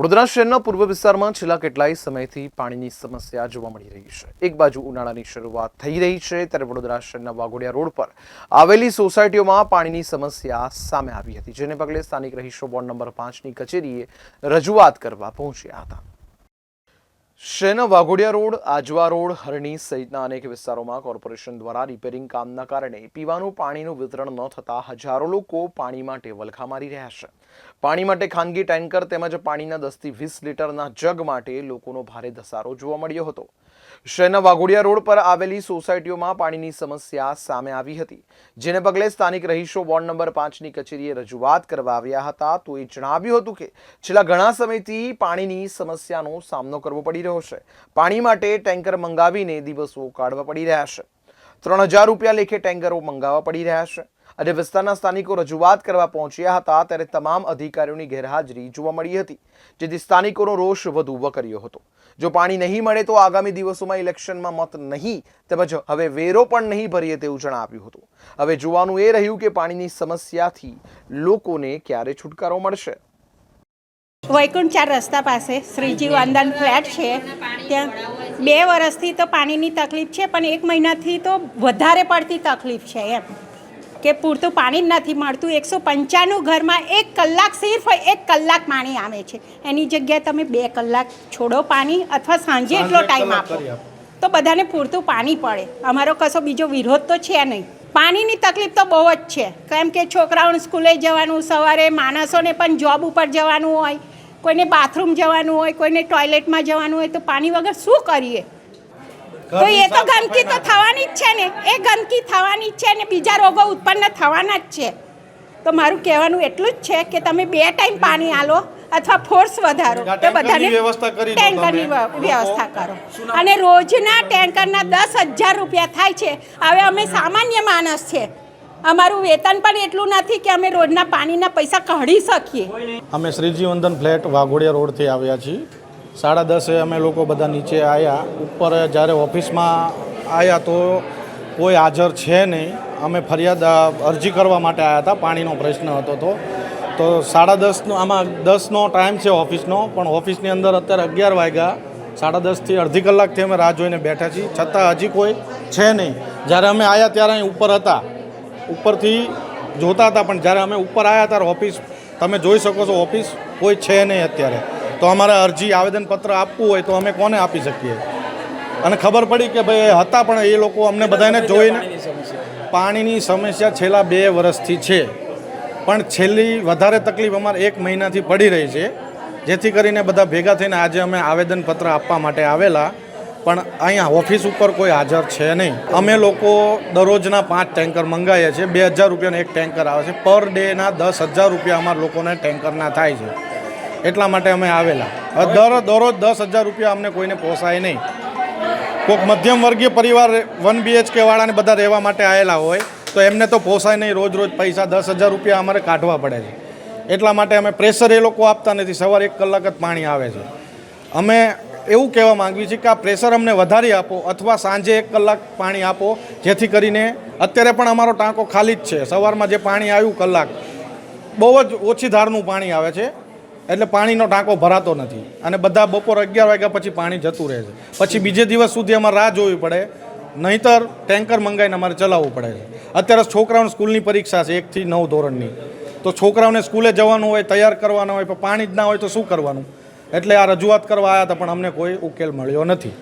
વડોદરા શહેરના પૂર્વ વિસ્તારમાં છેલ્લા કેટલાય સમયથી પાણીની સમસ્યા જોવા મળી રહી છે. એક બાજુ ઉનાળાની શરૂઆત થઈ રહી છે, ત્યારે વડોદરા શહેરના વાઘોડિયા રોડ પર આવેલી સોસાયટીઓમાં પાણીની સમસ્યા સામે આવી હતી, જેને પગલે સ્થાનિક રહીશો વોર્ડ નંબર પાંચની કચેરીએ રજૂઆત કરવા પહોંચ્યા હતા. શહેરના વાઘોડિયા રોડ, આજવા રોડ, હરણી સહિતના અનેક વિસ્તારોમાં કોર્પોરેશન દ્વારા રિપેરિંગ કામના કારણે પીવાનું પાણીનું વિતરણ ન થતા હજારો લોકો પાણી માટે વલખા મારી રહ્યા છે. પાણી માટે ખાનગી ટેન્કર તેમજ પાણીના દસથી વીસ લીટરના જગ માટે લોકોનો ભારે ધસારો જોવા મળ્યો હતો. શહેરના વાઘોડિયા રોડ પર આવેલી સોસાયટીઓમાં પાણીની સમસ્યા સામે આવી હતી. જેને પગલે સ્થાનિક રહીશો વોર્ડ નંબર પાંચની કચેરીએ રજૂઆત કરવા આવ્યા હતા. તો એ જણાવ્યું હતું કે, છેલ્લા ઘણા સમયથી પાણીની સમસ્યાનો સામનો કરવો પડી રહ્યો છે. પાણી માટે ટેન્કર મંગાવીને દિવસો કાઢવા પડી રહ્યા છે. ત્રણ હજાર રૂપિયા લેખે ટેન્કરો મંગાવવા પડી રહ્યા છે. અને વિસ્તારના સ્થાનિકો રજૂઆત કરવા પહોંચ્યા હતા ત્યારે તમામ અધિકારીઓની ગેરહાજરી જોવા મળી હતી, જેથી સ્થાનિકોનો રોષ વધુ વકર્યો હતો. જો પાણી નહીં મળે તો આગામી દિવસોમાં ઇલેક્શનમાં મત નહીં, તેમજ હવે વેરો પણ નહીં ભરીએ તેવું જણાવ્યું હતું. હવે જોવાનું એ રહ્યું કે પાણીની સમસ્યાથી લોકોને ક્યારે છુટકારો મળશે? વૈકુંઠ ચાર રસ્તા પાસે શ્રીજી વંદન ફ્લેટ છે. ત્યાં બે વર્ષથી તો પાણીની તકલીફ છે, પણ એક મહિનાથી તો વધારે પડતી તકલીફ છે એમ. કે પૂરતું પાણી જ નથી મળતું. એકસો પંચાણું ઘરમાં એક કલાક સિર્ફ એક કલાક પાણી આવે છે. એની જગ્યાએ તમે બે કલાક છોડો પાણી અથવા સાંજે એટલો ટાઈમ આપો. તો બધાને પૂરતું પાણી પડે. અમારો કશો બીજો વિરોધ તો છે નહીં. પાણીની તકલીફ તો બહુ જ છે. કેમ કે છોકરાઓને સ્કૂલે જવાનું સવારે માણસોને પણ જોબ ઉપર જવાનું હોય કોઈને બાથરૂમ જવાનું હોય કોઈને ટોયલેટમાં જવાનું હોય તો પાણી વગર શું કરીએ? તો એ તો ગંદકી તો થવાની જ છે ને. એ ગંદકી થવાની જ છે ને. બીજા રોગો ઉત્પન્ન થવાના જ છે. તો મારું કહેવાનું એટલું જ છે કે તમે બે ટાઈમ પાણી આલો અથવા ફોર્સ વધારો તો બધાને વ્યવસ્થા ટેન્કરની વ્યવસ્થા કરો. અને રોજના ટેન્કરના દસ હજાર રૂપિયા થાય છે. હવે અમે સામાન્ય માણસ છે. અમારું વેતન પણ એટલું નથી કે અમે રોજના પાણીના પૈસા કાઢી શકીએ. અમે શ્રીજીવંદન ફ્લેટ વાઘોડિયા રોડથી આવ્યા છીએ. સાડા દસે અમે લોકો બધા નીચે આવ્યા ઉપર જ્યારે ઓફિસમાં આવ્યા તો કોઈ હાજર છે નહીં. અમે ફરિયાદ અરજી કરવા માટે આવ્યા હતા. પાણીનો પ્રશ્ન હતો તો. તો સાડા દસનો, આમાં દસનો ટાઈમ છે ઓફિસનો, પણ ઓફિસની અંદર અત્યારે અગિયાર વાગ્યા. સાડા દસથી અડધી કલાકથી અમે રાહ જોઈને બેઠા છીએ. છતાં હજી કોઈ છે નહીં. જ્યારે અમે આવ્યા ત્યારે અહીં ઉપર હતા. ઉપરથી જોતા હતા, પણ જ્યારે અમે ઉપર આવ્યા ત્યારે ઓફિસ, તમે જોઈ શકો છો ઓફિસ કોઈ છે નહીં અત્યારે. તો અમારે અરજી આવેદનપત્ર આપવું હોય તો અમે કોને આપી શકીએ? અને ખબર પડી કે ભાઈ હતા પણ એ લોકો અમને બધાને જોઈને પાણીની સમસ્યા છેલ્લા બે વર્ષથી છે. પણ છેલ્લી વધારે તકલીફ અમારે એક મહિનાથી પડી રહી છે. જેથી કરીને બધા ભેગા થઈને આજે અમે આવેદનપત્ર આપવા માટે આવેલા. પણ અહીંયા ઓફિસ ઉપર કોઈ હાજર છે નહીં. અમે લોકો દરરોજના પાંચ ટેન્કર મંગાવીએ છીએ. બે હજાર રૂપિયાનું એક ટેન્કર આવે છે. પર ડેના દસ હજાર રૂપિયા અમારા લોકોને ટેન્કરના થાય છે. એટલા માટે અમે આવેલા. દર દરરોજ દસ હજાર રૂપિયા અમને કોઈને પોસાય નહીં. કોઈક મધ્યમ વર્ગીય પરિવાર વન બીએચકે વાળાને બધા રહેવા માટે આવેલા હોય, તો એમને તો પોસાય નહીં. રોજ રોજ પૈસા દસ હજાર રૂપિયા અમારે કાઢવા પડે છે. એટલા માટે અમે પ્રેશર એ લોકો આપતા નથી. સવારે એક કલાક જ પાણી આવે છે. અમે એવું કહેવા માંગીએ છીએ કે આ પ્રેશર અમને વધારી આપો અથવા સાંજે એક કલાક પાણી આપો, જેથી કરીને અત્યારે પણ અમારો ટાંકો ખાલી જ છે. સવારમાં જે પાણી આવ્યું કલાક, બહુ જ ઓછી ધારનું પાણી આવે છે. એટલે પાણીનો ટાંકો ભરાતો નથી. અને બધા બપોર અગિયાર વાગ્યા પછી પાણી જતું રહે છે. પછી બીજે દિવસ સુધી અમારે રાહ જોવી પડે. નહીંતર ટેન્કર મંગાવીને અમારે ચલાવવું પડે છે. અત્યારે છોકરાઓને સ્કૂલની પરીક્ષા છે, એકથી નવ ધોરણની. તો છોકરાઓને સ્કૂલે જવાનું હોય, તૈયાર કરવાનું હોય, પણ પાણી જ ના હોય તો શું કરવાનું? એટલે આ રજૂઆત કરવા આવ્યા હતા, પણ અમને કોઈ ઉકેલ મળ્યો નથી.